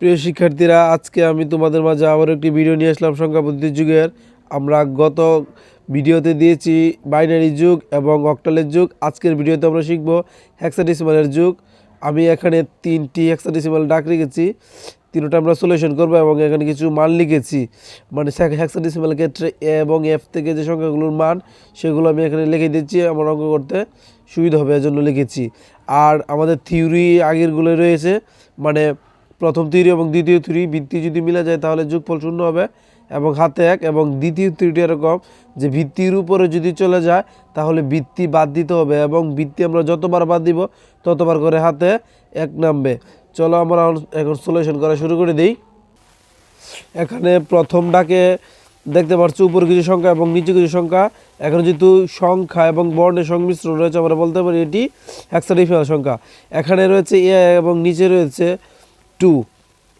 প্রিয় শিক্ষার্থীরা, আজকে আমি তোমাদের মাঝে আবার একটি ভিডিও নিয়ে আসলাম সংখ্যা যুগের। আমরা গত ভিডিওতে দিয়েছি বাইনারি যুগ এবং অক্টালের যুগ। আজকের ভিডিওতে আমরা শিখব হেক্সাডেসিমালের যুগ। আমি এখানে তিনটি হেক্সাডেসিমাল ডাক রেখেছি। তিনটা আমরা সলিউশন করব এবং এখানে কিছু মান লিখেছি। মানে হেক্সাডেসিমাল ক্ষেত্রে এ এবং এফ থেকে যে সংখ্যাগুলোর মান, সেগুলো আমি এখানে লিখে দিচ্ছি আমার অঙ্ক করতে সুবিধা হবে, এজন্য লিখেছি। আর আমাদের থিওরি আগেরগুলো রয়েছে। মানে প্রথম থিওরি এবং দ্বিতীয় থিওরি ভিত্তি যদি মিলে যায় তাহলে যোগফল শূন্য হবে এবং হাতে এক এবং দ্বিতীয় থিওরিটি এরকম যে ভিত্তির উপরে যদি চলে যায় তাহলে ভিত্তি বাদ দিতে হবে এবং ভিত্তি আমরা যতবার বাদ দিব ততবার করে হাতে এক নামবে। চলো আমরা এখন সলিউশন করা শুরু করে দিই। এখানে প্রথম ডাকে দেখতে পাচ্ছি উপরে কিছু সংখ্যা এবং নিচে কিছু সংখ্যা। এখন যেহেতু সংখ্যা এবং বর্ণের সংমিশ্রণ রয়েছে, আমরা বলতে পারি এটি হেক্সাডেসিমাল সংখ্যা। এখানে রয়েছে এ এবং নিচে রয়েছে টু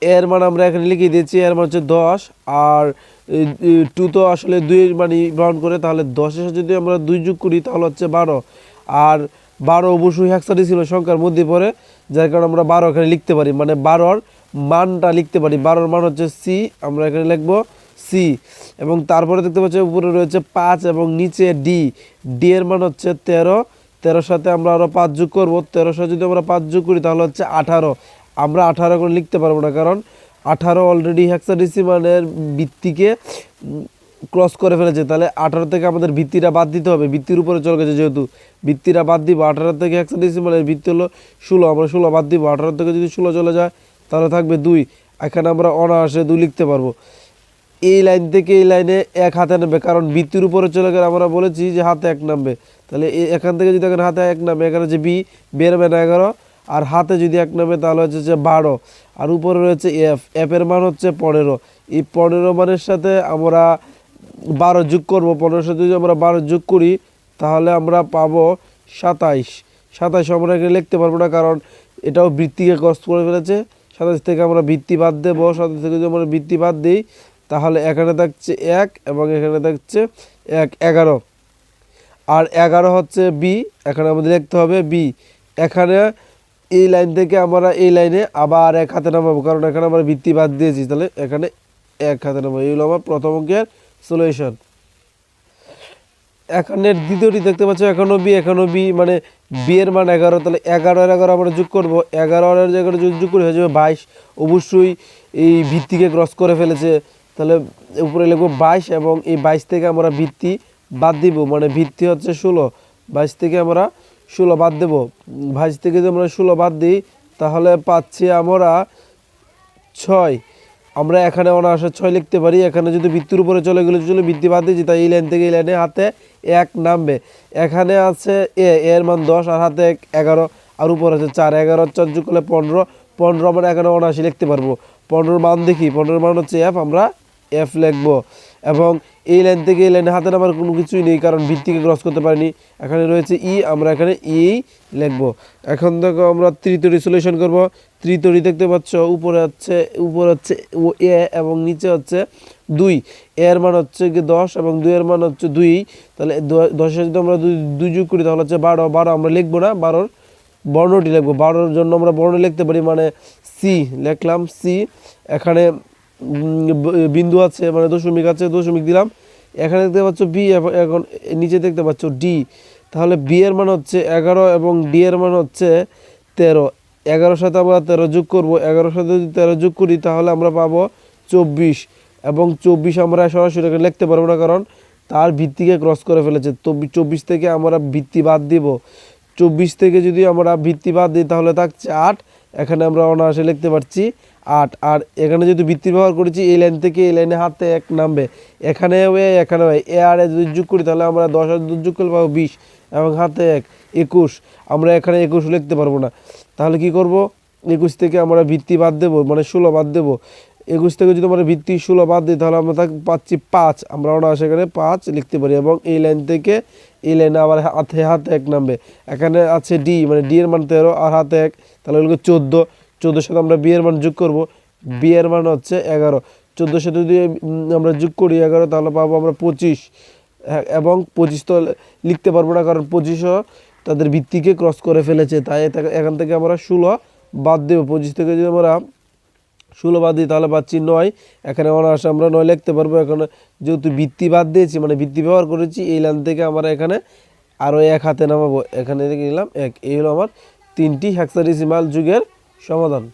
এর মান আমরা এখানে লিখে দিয়েছি, এর মান হচ্ছে দশ, আর টু তো আসলে দুইয়ের মানে গ্রহণ করে, তাহলে দশের সাথে যদি আমরা দুই যোগ করি, তাহলে হচ্ছে বারো। আর বারো অবশ্যই হেক্সাডেসিমাল সংখ্যার মধ্যে পড়ে, যার কারণে আমরা বারো এখানে লিখতে পারি। মানে বারোর মানটা লিখতে পারি। বারোর মান হচ্ছে সি আমরা এখানে লিখব সি এবং তারপরে দেখতে পাচ্ছি উপরে রয়েছে পাঁচ এবং নিচে ডি ডি এর মান হচ্ছে তেরো। তেরোর সাথে আমরা আরও পাঁচ যোগ করব। সাথে যদি আমরা পাঁচ যোগ করি, তাহলে হচ্ছে আঠারো। আমরা আঠারো করে লিখতে পারব না, কারণ আঠারো অলরেডি হেক্সাডেসিমালের ভিত্তিকে ক্রস করে ফেলেছে। তাহলে আঠারো থেকে আমাদের ভিত্তিটা বাদ দিতে হবে। ভিত্তির উপরে চলে গেছে যেহেতু। ভিত্তিটা বাদ দিব, আঠারো থেকে হেক্সাডেসিমালের ভিত্তি হলো ষোলো। আমরা ষোলো বাদ দিব, আঠারো থেকে যদি ষোলো চলে যায়, তাহলে থাকবে দুই। এখানে আমরা অনায়াসে দুই লিখতে পারব। এই লাইন থেকে এই লাইনে এক হাতে নামবে, কারণ বৃত্তির উপরে চলে গেলে আমরা বলেছি যে হাতে এক নামবে। তাহলে এখান থেকে যদি এখানে হাতে এক নামে এখানে যে বি বেরোবে না এগারো আর হাতে যদি এক নামে তাহলে হচ্ছে যে বারো। আর উপরে রয়েছে এফ। এফ এর মান হচ্ছে পনেরো। এই পনেরো মানের সাথে আমরা বারো যোগ করব। পনেরোর সাথে যদি আমরা বারো যোগ করি, তাহলে আমরা পাবো সাতাইশ। সাতাইশ আমরা এখানে লিখতে পারব না, কারণ এটাও বৃত্তিকে কষ্ট করে ফেলেছে। সাতাইশ থেকে আমরা বৃত্তি বাদ দেবো। সাতাইশ থেকে যদি আমরা বৃত্তি বাদ দিই, তাহলে এখানে থাকছে এক এবং এখানে থাকছে এক, এগারো। আর এগারো হচ্ছে বি। এখানে আমাদের লিখতে হবে বি। এখানে এই লাইন থেকে আমরা এই লাইনে আবার এক হাতে নামাবো, কারণ এখানে আমরা ভিত্তি বাদ দিয়েছি। তাহলে এখানে এক হাতে নামাবো। এই হলো আমার প্রথম অঙ্কের সলিউশন এখানের দ্বিতীয়টি দেখতে পাচ্ছ এখনও বি এখনও বি মানে বিয়ের মান এগারো। তাহলে এগারো আর এগারো আমরা যোগ করব। এগারো আর এগারো যদি যোগ করে, হয়ে যাবে বাইশ। অবশ্যই এই ভিত্তিকে ক্রস করে ফেলেছে। তাহলে উপরে লিখব বাইশ এবং এই বাইশ থেকে আমরা ভিত্তি বাদ দিব। মানে ভিত্তি হচ্ছে ষোলো। বাইশ থেকে আমরা ষোলো বাদ দেব। বাইশ থেকে যদি আমরা ষোলো বাদ দিই, তাহলে পাচ্ছি আমরা ছয়। আমরা এখানে অনায়াসে ছয় লিখতে পারি। এখানে যদি বৃত্তির উপরে চলে গেলে চলে বৃত্তি বাদ দিয়েছি তাই এই লাইন থেকে এই লাইনে হাতে এক নামবে। এখানে আছে এ এর মান দশ আর হাতে এক এগারো। আর উপর আছে চার। এগারো চার যোগ করলে পনেরো। পনেরো আমরা এখানে অনায়াসে লিখতে পারব। পনেরোর মান দেখি। পনেরোর মান হচ্ছে এফ আমরা এফ লিখব। এবং এই লাইন থেকে এই লাইনে হাতে নামার কোনো কিছুই নেই, কারণ ভিত্তিকে ক্রস করতে পারিনি। এখানে রয়েছে ই আমরা এখানে ই লিখব। এখন দেখো আমরা ত্রিতরি সলিউশন করব। ত্রিতরি দেখতে পাচ্ছ, উপরে হচ্ছে উপরে হচ্ছে ও এ এবং নিচে হচ্ছে দুই। এর মান হচ্ছে কি দশ এবং দুইয়ের মান হচ্ছে দুই। তাহলে দশের যদি আমরা দুই যোগ করি, তাহলে হচ্ছে বারো। বারো আমরা লিখব না, বারোর বর্ণটি লিখব। বারোর জন্য আমরা বর্ণ লিখতে পারি মানে সি লিখলাম সি এখানে বিন্দু আছে মানে দশমিক আছে, দশমিক দিলাম। এখানে দেখতে পাচ্ছ বি এখন নিচে দেখতে পাচ্ছ ডি তাহলে বি এর মান হচ্ছে এগারো এবং ডি এর মান হচ্ছে তেরো। এগারোর সাথে আমরা তেরো যোগ করব। এগারোর সাথে যদি তেরো যোগ করি, তাহলে আমরা পাবো চব্বিশ। এবং চব্বিশ আমরা সরাসরি এখানে লিখতে পারব না, কারণ তার ভিত্তিকে ক্রস করে ফেলেছে। তো চব্বিশ থেকে আমরা ভিত্তি বাদ দিব। চব্বিশ থেকে যদি আমরা ভিত্তি বাদ দিই, তাহলে থাকছে আট। এখানে আমরা অনায়াসে লিখতে পারছি আট। আর এখানে যেহেতু বৃত্তি ব্যবহার করেছি, এই লাইন থেকে এই লাইনে হাতে এক নামবে। এখানে এখানে এ আর এ যদি যোগ করি, তাহলে আমরা দশ আর যোগ করলে পাবো বিশ এবং হাতে এক। একুশ। আমরা এখানে একুশ লিখতে পারব না। তাহলে কি করব? একুশ থেকে আমরা বৃত্তি বাদ দেবো মানে ষোলো বাদ দেবো। একুশ থেকে যদি আমরা ভিত্তি ষোলো বাদ দিই তাহলে আমরা থাক পাচ্ছি পাঁচ। আমরা ওরা সেখানে পাঁচ লিখতে পারি এবং এই লাইন থেকে এই লাইনে আবার হাতে হাতে এক নামবে। এখানে আছে ডি মানে ডি এর মান তেরো আর হাতে এক। তাহলে হলো চোদ্দ। চোদ্দোর সাথে আমরা বি এর মান যোগ করব। বি এর মান হচ্ছে এগারো। চোদ্দোর সাথে যদি আমরা যোগ করি এগারো তাহলে পাবো আমরা পঁচিশ। হ্যাঁ, এবং পঁচিশ তো লিখতে পারব না কারণ পঁচিশও তাদের ভিত্তিকে ক্রস করে ফেলেছে। তাই এখান থেকে আমরা ষোলো বাদ দেবো। পঁচিশ থেকে যদি আমরা ষোলো বাদ দিই তাহলে পাচ্ছি নয় এখানে অনার্স আমরা নয় লিখতে পারব। এখানে যেহেতু বৃত্তি বাদ দিয়েছি মানে বৃত্তি ব্যবহার করেছি, এই লাইন থেকে আমরা এখানে আরও এক হাতে নামাবো। এখানে নিলাম, এক, এই হলো আমার তিনটি হ্যাক্সারিসিমাল যুগের সমাধান।